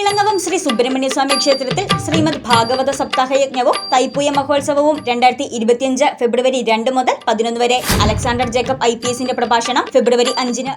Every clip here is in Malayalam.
ഇളങ്ങവം ശ്രീ സുബ്രഹ്മണ്യ സ്വാമി ക്ഷേത്രത്തിൽ ശ്രീമദ് ഭാഗവത സപ്താഹ യജ്ഞവും തൈപ്പൂയ മഹോത്സവവും രണ്ടായിരത്തി ഇരുപത്തിയഞ്ച് ഫെബ്രുവരി രണ്ട് മുതൽ പതിനൊന്ന് വരെ. അലക്സാണ്ടർ ജേക്കബ് ഐ പി എസിന്റെ പ്രഭാഷണം ഫെബ്രുവരി അഞ്ചിന്.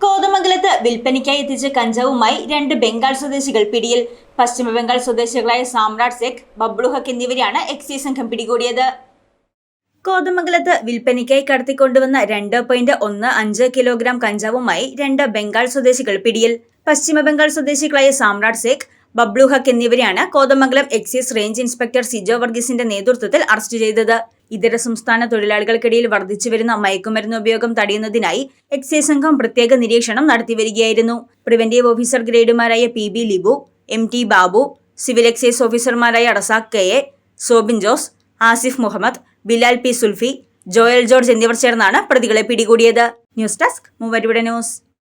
കോതമംഗലത്ത് വിൽപ്പനയ്ക്കായി എത്തിച്ച കഞ്ചാവുമായി രണ്ട് ബംഗാൾ സ്വദേശികൾ പിടിയിൽ. പശ്ചിമബംഗാൾ സ്വദേശികളായ സാമ്രാട്ട് സെഖ് ബബ്ലു ഹക്ക് എന്നിവരെയാണ് എക്സൈസ് സംഘം പിടികൂടിയത്. കോതമംഗലത്ത് വിൽപ്പനയ്ക്കായി കടത്തിക്കൊണ്ടുവന്ന രണ്ട് പോയിന്റ് ഒന്ന് അഞ്ച് കിലോഗ്രാം കഞ്ചാവുമായി രണ്ട് ബംഗാൾ സ്വദേശികൾ പിടിയിൽ. പശ്ചിമ ബംഗാൾ സ്വദേശികളായ സാമ്രാട്ട് സേഖ് ബബ്ലു ഹക്ക് എന്നിവരെയാണ് Kothamangalam excise range inspector Sijo വർഗീസിന്റെ നേതൃത്വത്തിൽ അറസ്റ്റ് ചെയ്തത്. ഇതര സംസ്ഥാന തൊഴിലാളികൾക്കിടയിൽ വർദ്ധിച്ചുവരുന്ന മയക്കുമരുന്ന് ഉപയോഗം തടയുന്നതിനായി എക്സൈസ് സംഘം പ്രത്യേക നിരീക്ഷണം നടത്തിവരികയായിരുന്നു preventive officer ഗ്രേഡുമാരായ P B Libu M T Babu civil excise ഓഫീസർമാരായ Razak K A Sobin Jose Asif Muhammad Bilal P Sulfi Joel George എന്നിവർ ചേർന്നാണ് പ്രതികളെ പിടികൂടിയത്. ന്യൂസ് ഡെസ്ക് മൂവരുടെ ന്യൂസ്.